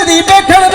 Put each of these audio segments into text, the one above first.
ਨੱਚਦੀ ਵੇਖਣ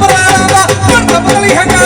பரா பரா பரா